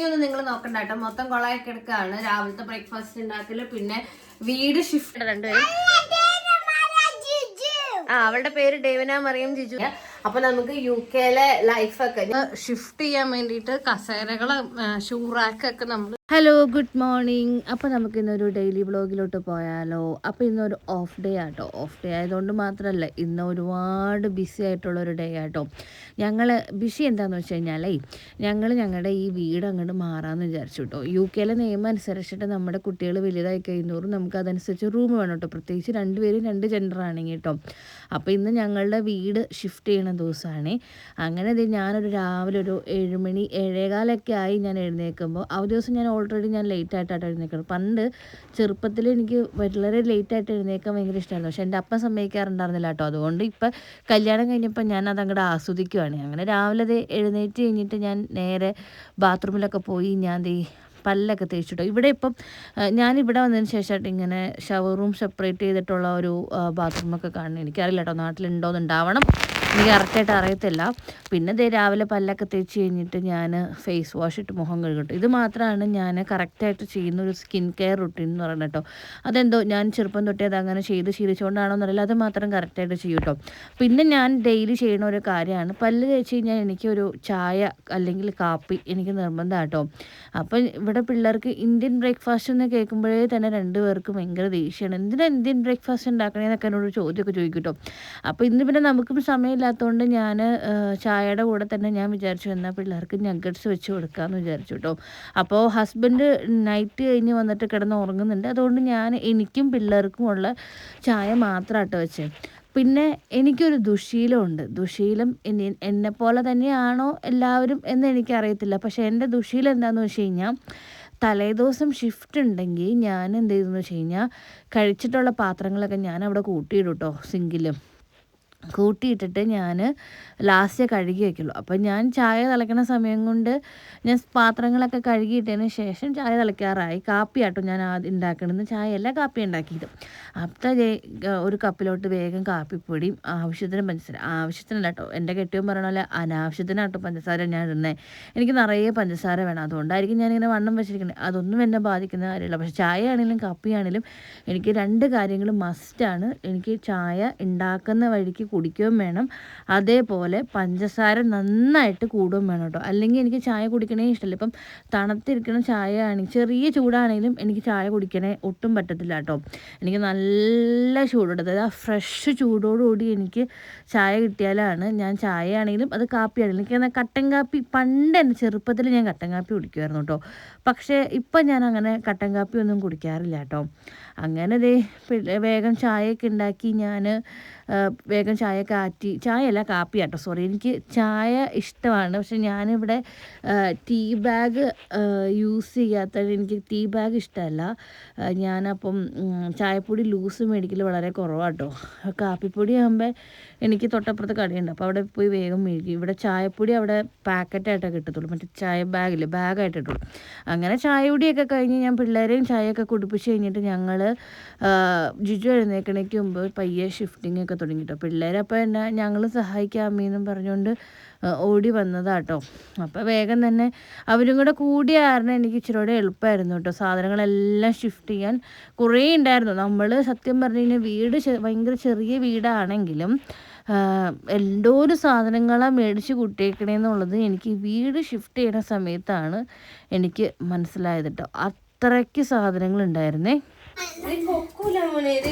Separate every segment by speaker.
Speaker 1: ഭംഗിയൊന്നും നിങ്ങൾ നോക്കണ്ട കേട്ടോ. മൊത്തം കൊളയൊക്കെ എടുക്കുകയാണ് രാവിലത്തെ ബ്രേക്ക്ഫാസ്റ്റ് ഉണ്ടാക്കൽ. പിന്നെ വീട് ഷിഫ്റ്റ് രണ്ടുപേരും ആ അവളുടെ പേര് ഡേവിന മറിയം ജിജു. അപ്പൊ നമുക്ക് യു കെയിലെ ലൈഫൊക്കെ ഷിഫ്റ്റ് ചെയ്യാൻ വേണ്ടിയിട്ട് കസേരകൾ ഷൂ റാക്കൊക്കെ നമ്മൾ ഹലോ ഗുഡ് മോർണിംഗ് അപ്പോൾ നമുക്ക് ഇന്നൊരു ഡെയിലി വ്ളോഗിലോട്ട് പോയാലോ? അപ്പോൾ ഇന്നൊരു ഓഫ് ഡേ ആട്ടോ. ഓഫ് ഡേ ആയതുകൊണ്ട് മാത്രമല്ല ഇന്ന് ഒരുപാട് ബിസി ആയിട്ടുള്ള ഒരു ഡേ ആട്ടോ. ഞങ്ങൾ ബിസി എന്താണെന്ന് വെച്ച് കഴിഞ്ഞാലേ ഞങ്ങൾ ഞങ്ങളുടെ ഈ വീട് അങ്ങോട്ട് മാറാമെന്ന് വിചാരിച്ചു കേട്ടോ യു കെയിലെ നിയമം അനുസരിച്ചിട്ട് നമ്മുടെ കുട്ടികൾ വലുതായി കഴിഞ്ഞോറും നമുക്ക് അതനുസരിച്ച് റൂം വേണം കേട്ടോ പ്രത്യേകിച്ച് രണ്ടുപേരും രണ്ട് ജെൻഡറാണെങ്കിൽ കേട്ടോ അപ്പോൾ ഇന്ന് ഞങ്ങളുടെ വീട് ഷിഫ്റ്റ് ചെയ്യണ ദിവസമാണ് അങ്ങനെ ഞാനൊരു രാവിലെ ഒരു ഏഴുമണി ഏഴേകാലൊക്കെ ആയി ഞാൻ എഴുന്നേൽക്കുമ്പോൾ ആ ദിവസം ഞാൻ ഓൾറെഡി ഞാൻ ലേറ്റ് ആയിട്ടാണ് എഴുന്നേക്കുന്നത് പണ്ട് ചെറുപ്പത്തിൽ എനിക്ക് വളരെ ലേറ്റ് ആയിട്ട് എഴുന്നേൽക്കാൻ ഭയങ്കര ഇഷ്ടമായിരുന്നു പക്ഷെ എന്റെ അപ്പം സമ്മതിക്കാറുണ്ടായിരുന്നില്ല കേട്ടോ അതുകൊണ്ട് ഇപ്പം കല്യാണം കഴിഞ്ഞപ്പോൾ ഞാൻ അത് അങ്ങോട്ട് ആസ്വദിക്കുവാണ്. അങ്ങനെ രാവിലെ എഴുന്നേറ്റ് കഴിഞ്ഞിട്ട് ഞാൻ നേരെ ബാത്റൂമിലൊക്കെ പോയി ഞാൻ ദേ പല്ലൊക്കെ തേച്ചിട്ടോ. ഇവിടെ ഇപ്പം ഞാൻ ഇവിടെ വന്നതിന് ശേഷമായിട്ട് ഇങ്ങനെ ഷവർ റൂം സെപ്പറേറ്റ് ചെയ്തിട്ടുള്ള ഒരു ബാത്റൂമൊക്കെ കാണുന്നത് എനിക്കറിയില്ല കേട്ടോ എന്നുണ്ടാവണം. എനിക്ക് കറക്റ്റായിട്ട് അറിയത്തില്ല. പിന്നെ ദേ രാവിലെ പല്ലൊക്കെ തേച്ച് കഴിഞ്ഞിട്ട് ഞാൻ ഫേസ് വാഷ് ഇട്ട് മുഖം കഴുകട്ടു. ഇത് മാത്രമാണ് ഞാൻ കറക്റ്റായിട്ട് ചെയ്യുന്ന ഒരു സ്കിൻ കെയർ റുട്ടീൻ എന്ന് പറയുന്നത് കേട്ടോ അതെന്തോ ഞാൻ ചെറുപ്പം തൊട്ടേ അത് അങ്ങനെ ചെയ്ത് ശീലിച്ചുകൊണ്ടാണോ എന്നറിയില്ല. അത് മാത്രം കറക്റ്റായിട്ട് ചെയ്യും കേട്ടോ പിന്നെ ഞാൻ ഡെയിലി ചെയ്യുന്ന ഒരു കാര്യമാണ്. പല്ല് തേച്ച് കഴിഞ്ഞാൽ എനിക്കൊരു ചായ അല്ലെങ്കിൽ കാപ്പി എനിക്ക് നിർബന്ധമാണ് കേട്ടോ അപ്പം ഇവിടെ പിള്ളേർക്ക് ഇന്ത്യൻ ബ്രേക്ക്ഫാസ്റ്റ് എന്ന് കേൾക്കുമ്പോഴേ തന്നെ രണ്ടുപേർക്കും ഭയങ്കര ദേഷ്യമാണ് എന്തിനാ ഇന്ത്യൻ ബ്രേക്ക്ഫാസ്റ്റ് ഉണ്ടാക്കണേന്നൊക്കെ എന്നോട് ചോദ്യമൊക്കെ ചോദിക്കും കേട്ടോ അപ്പോൾ ഇന്ന് പിന്നെ നമുക്കും സമയമില്ലാത്തതുകൊണ്ട് ഞാൻ ചായയുടെ കൂടെ തന്നെ ഞാൻ വിചാരിച്ചു എന്നാൽ പിള്ളേർക്ക് നഗറ്റ്സ് വെച്ച് കൊടുക്കാമെന്ന് വിചാരിച്ചു കേട്ടോ അപ്പോൾ ഹസ്ബൻഡ് നൈറ്റ് കഴിഞ്ഞ് വന്നിട്ട് കിടന്ന് ഉറങ്ങുന്നുണ്ട്. അതുകൊണ്ട് ഞാൻ എനിക്കും പിള്ളേർക്കും ഉള്ള ചായ മാത്രമാട്ടോ വെച്ചേ. പിന്നെ എനിക്കൊരു ദുശീലമുണ്ട്. ദുശീലം എന്നെ എന്നെപ്പോലെ തന്നെയാണോ എല്ലാവരും എന്ന് എനിക്കറിയത്തില്ല. പക്ഷേ എന്റെ ദുശീലം എന്താണെന്ന് വെച്ച് കഴിഞ്ഞാൽ തലേദിവസം ഷിഫ്റ്റ് ഉണ്ടെങ്കിൽ ഞാൻ എന്ത് ചെയ്തെന്ന് വെച്ച് കഴിഞ്ഞാൽ കഴിച്ചിട്ടുള്ള പാത്രങ്ങളൊക്കെ ഞാൻ അവിടെ കൂട്ടിയിടും കേട്ടോ സിങ്കിലും കൂട്ടിയിട്ടിട്ട് ഞാൻ ലാസ്റ്റ് കഴുകി വയ്ക്കുള്ളൂ. അപ്പം ഞാൻ ചായ തിളക്കുന്ന സമയം കൊണ്ട് ഞാൻ പാത്രങ്ങളൊക്കെ കഴുകിയിട്ടതിന് ശേഷം ചായ തിളയ്ക്കാറായി കാപ്പി ആട്ടോ ഞാൻ ആദ്യം ഉണ്ടാക്കണമെന്ന് ചായയല്ല കാപ്പി ഉണ്ടാക്കിയത് അപ്പം ഒരു കപ്പിലോട്ട് വേഗം കാപ്പിപ്പൊടിയും ആവശ്യത്തിന് പഞ്ചസാര. ആവശ്യത്തിനല്ല കേട്ടോ എന്റെ കെട്ടിയും പറയണ പോലെ അനാവശ്യത്തിനാട്ടോ പഞ്ചസാര ഞാൻ ഇടുന്നത് എനിക്ക് നിറയെ പഞ്ചസാര വേണം. അതുകൊണ്ടായിരിക്കും ഞാനിങ്ങനെ വണ്ണം വെച്ചിരിക്കുന്നത് അതൊന്നും എന്നെ ബാധിക്കുന്ന കാര്യമില്ല. പക്ഷേ ചായ ആണെങ്കിലും കാപ്പിയാണെങ്കിലും എനിക്ക് രണ്ട് കാര്യങ്ങൾ മസ്റ്റാണ് എനിക്ക് ചായ ഉണ്ടാക്കുന്ന വഴിക്ക് കുടിക്കുകയും വേണം. അതേപോലെ പഞ്ചസാര നന്നായിട്ട് കൂടുകയും വേണം കേട്ടോ. അല്ലെങ്കിൽ എനിക്ക് ചായ കുടിക്കണേ ഇഷ്ടമല്ല ഇപ്പം തണുത്തിരിക്കണ ചായ ആണെങ്കിൽ ചെറിയ ചൂടാണെങ്കിലും എനിക്ക് ചായ കുടിക്കണേ ഒട്ടും പറ്റത്തില്ല കേട്ടോ. എനിക്ക് നല്ല ചൂടുണ്ട്. അതായത് ആ ഫ്രഷ് ചൂടോടുകൂടി എനിക്ക് ചായ കിട്ടിയാലാണ് ഞാൻ ചായ ആണെങ്കിലും അത് കാപ്പി ആണെങ്കിലും. എനിക്ക് എന്നാൽ കട്ടൻ കാപ്പി പണ്ട് എന്റെ ചെറുപ്പത്തിൽ ഞാൻ കട്ടൻ കാപ്പി കുടിക്കുമായിരുന്നു കേട്ടോ. പക്ഷേ ഇപ്പം ഞാൻ അങ്ങനെ കട്ടൻ കാപ്പി ഒന്നും കുടിക്കാറില്ല കേട്ടോ. അങ്ങനെ ദേ വേഗം ചായയൊക്കെ ഉണ്ടാക്കി ഞാൻ വേഗം ചായയൊക്കെ ആറ്റി. ചായയല്ല കാപ്പി കേട്ടോ സോറി എനിക്ക് ചായ ഇഷ്ടമാണ്. പക്ഷെ ഞാനിവിടെ ടീ ബാഗ് യൂസ് ചെയ്യാത്ത എനിക്ക് ടീ ബാഗ് ഇഷ്ടമല്ല. ഞാനപ്പം ചായപ്പൊടി ലൂസ് മേടിക്കൽ വളരെ കുറവാട്ടോ. കാപ്പിപ്പൊടി ആകുമ്പോൾ എനിക്ക് തൊട്ടപ്പുറത്ത് കടയുണ്ട്. അപ്പോൾ അവിടെ പോയി വേഗം മേടിക്കും ഇവിടെ ചായപ്പൊടി അവിടെ പാക്കറ്റായിട്ടേ കിട്ടത്തുള്ളൂ. മറ്റേ ചായ ബാഗിൽ ബാഗായിട്ട് കിട്ടുള്ളൂ അങ്ങനെ ചായപൊടിയൊക്കെ കഴിഞ്ഞ് ഞാൻ പിള്ളേരെയും ചായയൊക്കെ കുടിപ്പിച്ച് കഴിഞ്ഞിട്ട് ഞങ്ങൾ ജിജു എഴുന്നേക്കണേക്ക് മുമ്പ് പയ്യെ ഷിഫ്റ്റിംഗ് ഒക്കെ തുടങ്ങി കേട്ടോ പിള്ളേരപ്പോൾ എന്നെ ഞങ്ങൾ സഹായിക്കാം അമ്മീന്നും പറഞ്ഞുകൊണ്ട് ഓടി വന്നതാട്ടോ. അപ്പോൾ വേഗം തന്നെ അവരും കൂടെ കൂടിയ കാരണം എനിക്ക് ഇച്ചിരി കൂടെ എളുപ്പമായിരുന്നു കേട്ടോ. സാധനങ്ങളെല്ലാം ഷിഫ്റ്റ് ചെയ്യാൻ കുറേ ഉണ്ടായിരുന്നു. നമ്മൾ സത്യം പറഞ്ഞു കഴിഞ്ഞാൽ വീട് ഭയങ്കര ചെറിയ വീടാണെങ്കിലും എന്തോ ഒരു സാധനങ്ങളാണ് മേടിച്ച് കൂട്ടിയേക്കണേന്നുള്ളത് എനിക്ക് വീട് ഷിഫ്റ്റ് ചെയ്യുന്ന സമയത്താണ് എനിക്ക് മനസ്സിലായത് കേട്ടോ അത്രയ്ക്ക് സാധനങ്ങൾ ഉണ്ടായിരുന്നേ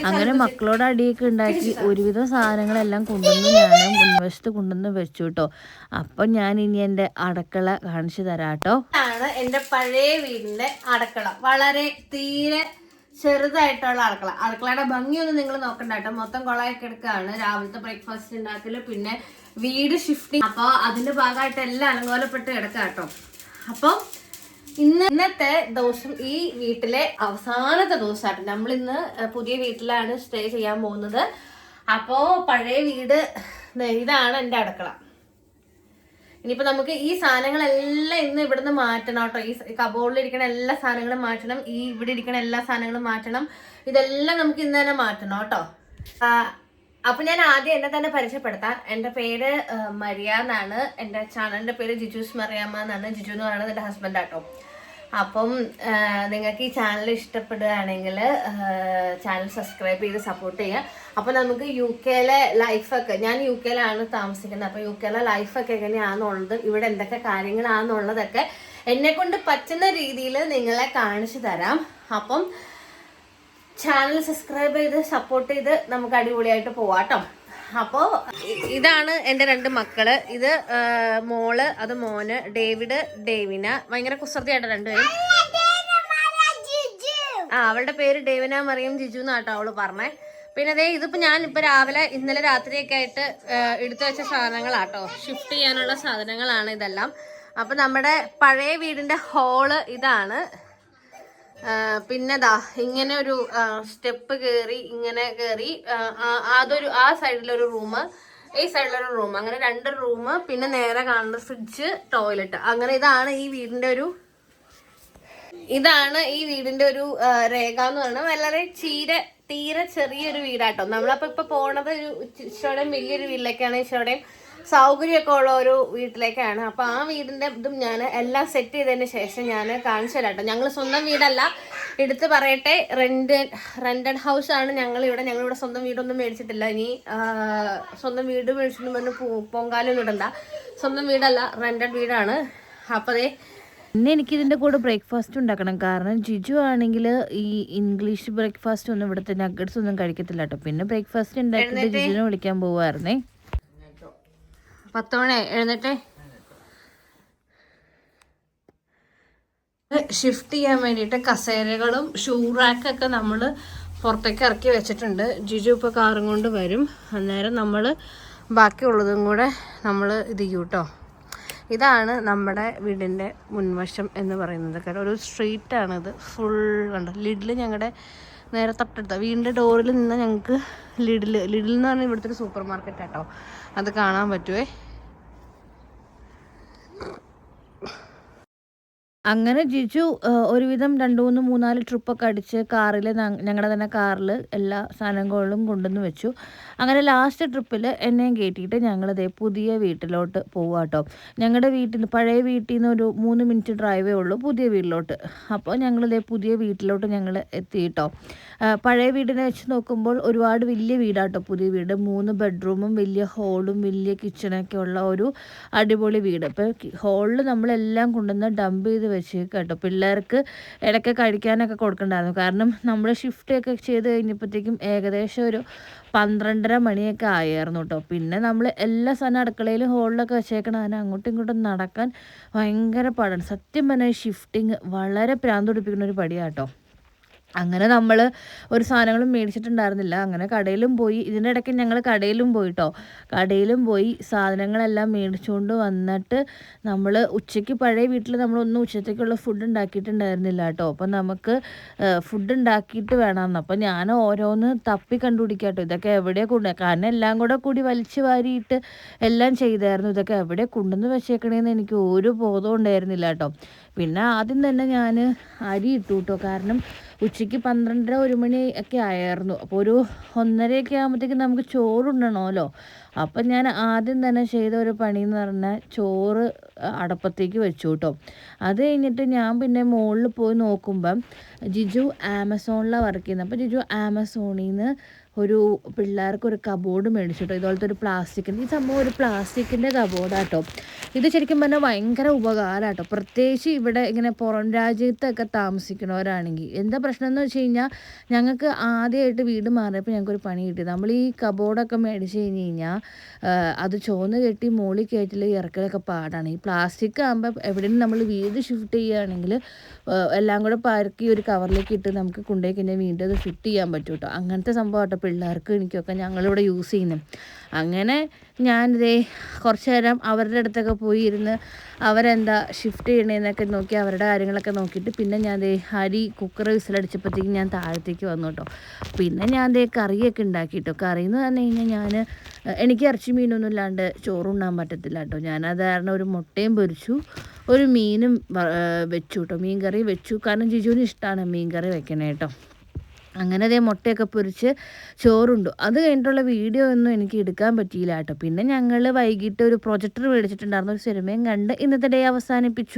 Speaker 1: അങ്ങനെ മക്കളോട് അടിയൊക്കെ ഉണ്ടാക്കി ഒരുവിധം സാധനങ്ങളെല്ലാം കൊണ്ടുവന്ന് ഞാൻ മുൻവശത്ത് കൊണ്ടുവന്ന് വെച്ചു കേട്ടോ അപ്പൊ ഞാൻ ഇനി എന്റെ അടക്കള കാണിച്ചു തരാട്ടോ ആണ് എന്റെ പഴയ വീടിന്റെ അടക്കള. വളരെ തീരെ ചെറുതായിട്ടുള്ള അടുക്കള അടുക്കളയുടെ ഭംഗിയൊന്നും നിങ്ങൾ നോക്കണ്ട കേട്ടോ. മൊത്തം കൊളയൊക്കെ എടുക്കുകയാണ്. രാവിലത്തെ ബ്രേക്ക്ഫാസ്റ്റ് ഉണ്ടാക്കൽ പിന്നെ വീട് ഷിഫ്റ്റിംഗ് അപ്പോൾ അതിന്റെ ഭാഗമായിട്ട് എല്ലാം അലങ്കോലപ്പെട്ട് കിടക്കാം കേട്ടോ. അപ്പോൾ ഇന്ന് ഇന്നത്തെ ദിവസം ഈ വീട്ടിലെ അവസാനത്തെ ദിവസമായിട്ട് നമ്മൾ ഇന്ന് പുതിയ വീട്ടിലാണ് സ്റ്റേ ചെയ്യാൻ പോകുന്നത്. അപ്പോൾ പഴയ വീട് ഇതാണ് എന്റെ അടുക്കള. ഇനിയിപ്പോ നമുക്ക് ഈ സാധനങ്ങളെല്ലാം ഇന്ന് ഇവിടുന്ന് മാറ്റണം കേട്ടോ. ഈ കബോർഡിൽ ഇരിക്കുന്ന എല്ലാ സാധനങ്ങളും മാറ്റണം. ഈ ഇവിടെ ഇരിക്കുന്ന എല്ലാ സാധനങ്ങളും മാറ്റണം. ഇതെല്ലാം നമുക്ക് ഇന്ന് തന്നെ മാറ്റണം കേട്ടോ.
Speaker 2: അപ്പൊ ഞാൻ ആദ്യം എന്നെ തന്നെ പരിചയപ്പെടുത്താം. എന്റെ പേര് മരിയ എന്നാണ്. എന്റെ ചാനലിന്റെ പേര് ജിജൂസ് മറിയാമ്മ എന്നാണ്. ജിജു എന്ന് പറയുന്നത് എന്റെ ഹസ്ബൻഡ് ആട്ടോ അപ്പം നിങ്ങൾക്ക് ഈ ചാനൽ ഇഷ്ടപ്പെടുകയാണെങ്കിൽ ചാനൽ സബ്സ്ക്രൈബ് ചെയ്ത് സപ്പോർട്ട് ചെയ്യുക. അപ്പോൾ നമുക്ക് യു കെയിലെ ലൈഫൊക്കെ ഞാൻ യു കെയിലാണ് താമസിക്കുന്നത്. അപ്പോൾ യു കെയിലെ ലൈഫൊക്കെ എങ്ങനെയാണെന്നുള്ളത് ഇവിടെ എന്തൊക്കെ കാര്യങ്ങളാണെന്നുള്ളതൊക്കെ എന്നെ കൊണ്ട് പറ്റുന്ന രീതിയിൽ നിങ്ങളെ കാണിച്ചു തരാം. അപ്പം ചാനൽ സബ്സ്ക്രൈബ് ചെയ്ത് സപ്പോർട്ട് ചെയ്ത് നമുക്ക് അടിപൊളിയായിട്ട് പോവാട്ടോ അപ്പോൾ ഇതാണ് എന്റെ രണ്ട് മക്കൾ. ഇത് മോൾ അത് മോന് ഡേവിഡ് ഡേവിന. ഭയങ്കര കുസൃതിയായിട്ട് രണ്ടുപേരും. ആ അവളുടെ പേര് ഡേവിന മറിയം ജിജു എന്നാട്ടോ അവൾ പറഞ്ഞേ. പിന്നെ അതേ ഇതിപ്പോ ഞാൻ ഇപ്പൊ രാവിലെ ഇന്നലെ രാത്രിയൊക്കെ ആയിട്ട് എടുത്തു വെച്ച സാധനങ്ങളാട്ടോ. ഷിഫ്റ്റ് ചെയ്യാനുള്ള സാധനങ്ങളാണ് ഇതെല്ലാം. അപ്പൊ നമ്മുടെ പഴയ വീടിന്റെ ഹോൾ ഇതാണ്. പിന്നെ ദാ ഇങ്ങനെ ഒരു സ്റ്റെപ്പ് കയറി ഇങ്ങനെ കയറി അതൊരു ആ സൈഡിലൊരു റൂം ഈ സൈഡിലൊരു റൂം അങ്ങനെ രണ്ട് റൂം പിന്നെ നേരെ കാണുന്ന ഫ്രിഡ്ജ് ടോയ്ലറ്റ്. അങ്ങനെ ഇതാണ് ഈ വീടിന്റെ ഒരു ഇതാണ് ഈ വീടിന്റെ ഒരു രേഖ എന്ന് പറയുന്നത്. വളരെ ചീര തീരെ ചെറിയൊരു വീടാട്ടോ. നമ്മളപ്പോ ഇപ്പൊ പോണത് ഒരു ഇച്ചിരിയോടെയും വലിയൊരു വീട്ടിലേക്കാണ് ഇച്ചിരിയോടെയും സൗകര്യമൊക്കെ ഉള്ള ഒരു വീട്ടിലേക്കാണ്. അപ്പൊ ആ വീടിന്റെ ഇതും ഞാൻ എല്ലാം സെറ്റ് ചെയ്തതിന് ശേഷം ഞാൻ കാണിച്ചു തരാം കേട്ടോ. ഞങ്ങൾ സ്വന്തം വീടല്ല. എടുത്ത് പറയട്ടെ റെന്റ് റെന്റഡ് ഹൗസ് ആണ് ഞങ്ങൾ ഇവിടെ ഞങ്ങളിവിടെ സ്വന്തം വീടൊന്നും മേടിച്ചിട്ടില്ല. ഇനി സ്വന്തം വീട് മേടിച്ചിട്ട് പറഞ്ഞ് പൊങ്കാലൊന്നും ഇടണ്ട. സ്വന്തം വീടല്ല റെന്റഡ് വീടാണ്. അപ്പൊ അതേ
Speaker 1: പിന്നെ എനിക്ക് ഇതിന്റെ കൂടെ ബ്രേക്ക്ഫാസ്റ്റ് ഉണ്ടാക്കണം. കാരണം ജിജു ആണെങ്കിൽ ഈ ഇംഗ്ലീഷ് ബ്രേക്ക്ഫാസ്റ്റ് ഒന്നും ഇവിടുത്തെ നഗറ്റ്സ് ഒന്നും കഴിക്കത്തില്ല കേട്ടോ. പിന്നെ ബ്രേക്ക്ഫാസ്റ്റ് ഉണ്ടാക്കിയിട്ട് ജിജുവിനെ വിളിക്കാൻ പോവായിരുന്നേ.
Speaker 2: പത്ത് മണി എഴുന്നേറ്റെ. ഷിഫ്റ്റ് ചെയ്യാൻ വേണ്ടിയിട്ട് കസേരകളും ഷൂ റാക്കൊക്കെ നമ്മൾ പുറത്തേക്ക് ഇറക്കി വെച്ചിട്ടുണ്ട്. ജിജു ഇപ്പോൾ കാറും കൊണ്ട് വരും. അന്നേരം നമ്മൾ ബാക്കിയുള്ളതും കൂടെ നമ്മൾ ഇത് ചെയ്യും ഇതാണ് നമ്മുടെ വീടിന്റെ മുൻവശം എന്ന് പറയുന്നത്. കാരണം ഒരു സ്ട്രീറ്റാണിത് ഫുൾ കണ്ടോ? ലിഡിൽ ഞങ്ങളുടെ നേരെ തൊട്ടടുത്ത വീടിന്റെ ഡോറിൽ നിന്ന് ഞങ്ങൾക്ക് ലിഡിൽ ലിഡിൽ എന്ന് പറഞ്ഞാൽ ഇവിടുത്തെ ഒരു സൂപ്പർ മാർക്കറ്റ് കേട്ടോ അത് കാണാൻ പറ്റുമേ
Speaker 1: അങ്ങനെ ജിജു ഒരുവിധം രണ്ട് മൂന്ന് മൂന്നാൽ ട്രിപ്പൊക്കെ അടിച്ച് കാറിൽ ഞങ്ങളുടെ തന്നെ കാറിൽ എല്ലാ സാധനങ്ങളും കൊണ്ടുവന്ന് വെച്ചു. അങ്ങനെ ലാസ്റ്റ് ട്രിപ്പിൽ എന്നെയും കയറ്റിയിട്ട് ഞങ്ങളിതേ പുതിയ വീട്ടിലോട്ട് പോവുക കേട്ടോ ഞങ്ങളുടെ വീട്ടിൽ പഴയ വീട്ടിൽ നിന്ന് ഒരു മൂന്ന് മിനിറ്റ് ഡ്രൈവേ ഉള്ളൂ പുതിയ വീട്ടിലോട്ട്. അപ്പോൾ ഞങ്ങളിതേ പുതിയ വീട്ടിലോട്ട് ഞങ്ങൾ എത്തി കേട്ടോ പഴയ വീടിനെ വെച്ച് നോക്കുമ്പോൾ ഒരുപാട് വലിയ വീടാട്ടോ പുതിയ വീട്. മൂന്ന് ബെഡ്റൂമും വലിയ ഹോളും വലിയ കിച്ചണൊക്കെ ഉള്ള ഒരു അടിപൊളി വീട്. ഇപ്പോൾ ഹോളിൽ നമ്മളെല്ലാം കൊണ്ടുവന്ന് ഡംപ് ചെയ്ത് വെച്ച് കേട്ടോ. പിള്ളേർക്ക് ഇടയ്ക്ക് കഴിക്കാനൊക്കെ കൊടുക്കണ്ടായിരുന്നു. കാരണം നമ്മൾ ഷിഫ്റ്റ് ഒക്കെ ചെയ്ത് കഴിഞ്ഞപ്പോഴത്തേക്കും ഏകദേശം ഒരു പന്ത്രണ്ടര മണിയൊക്കെ ആയിരുന്നു കേട്ടോ. പിന്നെ നമ്മൾ എല്ലാ സാധനം അടുക്കളയിലും ഹോളിലൊക്കെ വെച്ചേക്കണം അതിന് അങ്ങോട്ടും ഇങ്ങോട്ടും നടക്കാൻ ഭയങ്കര പാടാണ്. സത്യം പറഞ്ഞാൽ ഷിഫ്റ്റിങ് വളരെ പ്രാന്ത് പിടിപ്പിക്കുന്ന ഒരു പടിയാട്ടോ അങ്ങനെ നമ്മൾ ഒരു സാധനങ്ങളും മേടിച്ചിട്ടുണ്ടായിരുന്നില്ല. അങ്ങനെ കടയിലും പോയി ഇതിന്റെ ഇടയ്ക്ക് ഞങ്ങൾ കടയിലും പോയിട്ടോ. കടയിലും പോയി സാധനങ്ങളെല്ലാം മേടിച്ചുകൊണ്ട് വന്നിട്ട് നമ്മൾ ഉച്ചയ്ക്ക് പഴയ വീട്ടിൽ നമ്മളൊന്നും ഉച്ചത്തേക്കുള്ള ഫുഡ് ഉണ്ടാക്കിയിട്ടുണ്ടായിരുന്നില്ല കേട്ടോ അപ്പം നമുക്ക് ഫുഡ് ഉണ്ടാക്കിയിട്ട് വേണമെന്ന് അപ്പം ഞാൻ ഓരോന്ന് തപ്പി കണ്ടുപിടിക്കാട്ടോ. ഇതൊക്കെ എവിടെ കൊണ്ട് കാരണം എല്ലാം കൂടെ കൂടി വലിച്ചു വാരിയിട്ട് എല്ലാം ചെയ്തായിരുന്നു. ഇതൊക്കെ എവിടെ കൊണ്ടുവന്ന് വെച്ചേക്കണേന്ന് എനിക്ക് ഒരു ബോധം ഉണ്ടായിരുന്നില്ല കേട്ടോ പിന്നെ ആദ്യം തന്നെ ഞാൻ അരി ഇട്ടു കേട്ടോ കാരണം ഉച്ചയ്ക്ക് പന്ത്രണ്ടര ഒരു മണി ഒക്കെ ആയിരുന്നു അപ്പോൾ ഒരു ഒന്നരയൊക്കെ ആകുമ്പോഴത്തേക്കും നമുക്ക് ചോറുണ്ടണമല്ലോ അപ്പം ഞാൻ ആദ്യം തന്നെ ചെയ്ത ഒരു പണി എന്ന് പറഞ്ഞാൽ ചോറ് അടപ്പത്തേക്ക് വെച്ചു കേട്ടോ അത് കഴിഞ്ഞിട്ട് ഞാൻ പിന്നെ മുകളിൽ പോയി നോക്കുമ്പം ജിജു ആമസോണിലാണ് വർക്ക് ചെയ്യുന്നത് അപ്പോൾ ജിജു ആമസോണിൽ നിന്ന് ഒരു പിള്ളേർക്ക് ഒരു കബോർഡ് മേടിച്ചിട്ടോ ഇതുപോലത്തെ ഒരു പ്ലാസ്റ്റിക്കിന്റെ ഈ സംഭവം ഒരു പ്ലാസ്റ്റിക്കിന്റെ കബോർഡാട്ടോ ഇത് ശരിക്കും പറഞ്ഞാൽ ഭയങ്കര ഉപകാരമാട്ടോ പ്രത്യേകിച്ച് ഇവിടെ ഇങ്ങനെ പുറം രാജ്യത്തൊക്കെ താമസിക്കുന്നവരാണെങ്കിൽ എന്താ പ്രശ്നം എന്ന് വെച്ച് കഴിഞ്ഞാൽ ഞങ്ങൾക്ക് ആദ്യമായിട്ട് വീട് മാറിയപ്പോൾ ഞങ്ങൾക്കൊരു പണി കിട്ടി. നമ്മൾ ഈ കബോർഡൊക്കെ മേടിച്ച് കഴിഞ്ഞ് കഴിഞ്ഞാൽ അത് ചോന്ന് കെട്ടി മോളി കയറ്റിൽ ഇറക്കലൊക്കെ പാടാണ്. ഈ പ്ലാസ്റ്റിക് ആകുമ്പോൾ എവിടെയും നമ്മൾ വീട് ഷിഫ്റ്റ് ചെയ്യുകയാണെങ്കിൽ എല്ലാം കൂടെ പാർക്കി ഒരു കവറിലേക്ക് ഇട്ട് നമുക്ക് കൊണ്ടുപോയി കഴിഞ്ഞാൽ വീണ്ടും അത് ഫിറ്റ് ചെയ്യാൻ പറ്റും കേട്ടോ അങ്ങനത്തെ സംഭവം പിള്ളേർക്ക് എനിക്കൊക്കെ ഞങ്ങളിവിടെ യൂസ് ചെയ്യുന്നു. അങ്ങനെ ഞാനിതേ കുറച്ച് നേരം അവരുടെ അടുത്തൊക്കെ പോയി ഇരുന്ന് അവരെന്താ ഷിഫ്റ്റ് ചെയ്യണേന്നൊക്കെ നോക്കി അവരുടെ കാര്യങ്ങളൊക്കെ നോക്കിയിട്ട് പിന്നെ ഞാൻ ദേ അരി കുക്കർ വിസിലടിച്ചപ്പോഴത്തേക്കും ഞാൻ താഴത്തേക്ക് വന്നു കേട്ടോ പിന്നെ ഞാൻ ദേ കറിയൊക്കെ ഉണ്ടാക്കി കേട്ടോ കറി എന്ന് പറഞ്ഞു കഴിഞ്ഞാൽ ഞാൻ എനിക്ക് ഇറച്ചി മീനൊന്നും ഇല്ലാണ്ട് ചോറുണ്ണാൻ പറ്റത്തില്ല കേട്ടോ. ഞാനത് കാരണം ഒരു മുട്ടയും പൊരിച്ചു ഒരു മീനും വെച്ചു കേട്ടോ. മീൻ കറി വെച്ചു. കാരണം ജിജുവിന് ഇഷ്ടമാണ് മീൻ കറി വെക്കണേ കേട്ടോ. അങ്ങനെ അതേ മുട്ടയൊക്കെ പൊരിച്ച് ചോറുണ്ടു. അത് കഴിഞ്ഞിട്ടുള്ള വീഡിയോ ഒന്നും എനിക്ക് എടുക്കാൻ പറ്റിയില്ല കേട്ടോ. പിന്നെ ഞങ്ങൾ വൈകിട്ട് ഒരു പ്രൊജക്ടർ മേടിച്ചിട്ടുണ്ടായിരുന്നു ഒരു സിനിമയും കണ്ട് ഇന്നത്തെ ഡേ അവസാനിപ്പിച്ചു.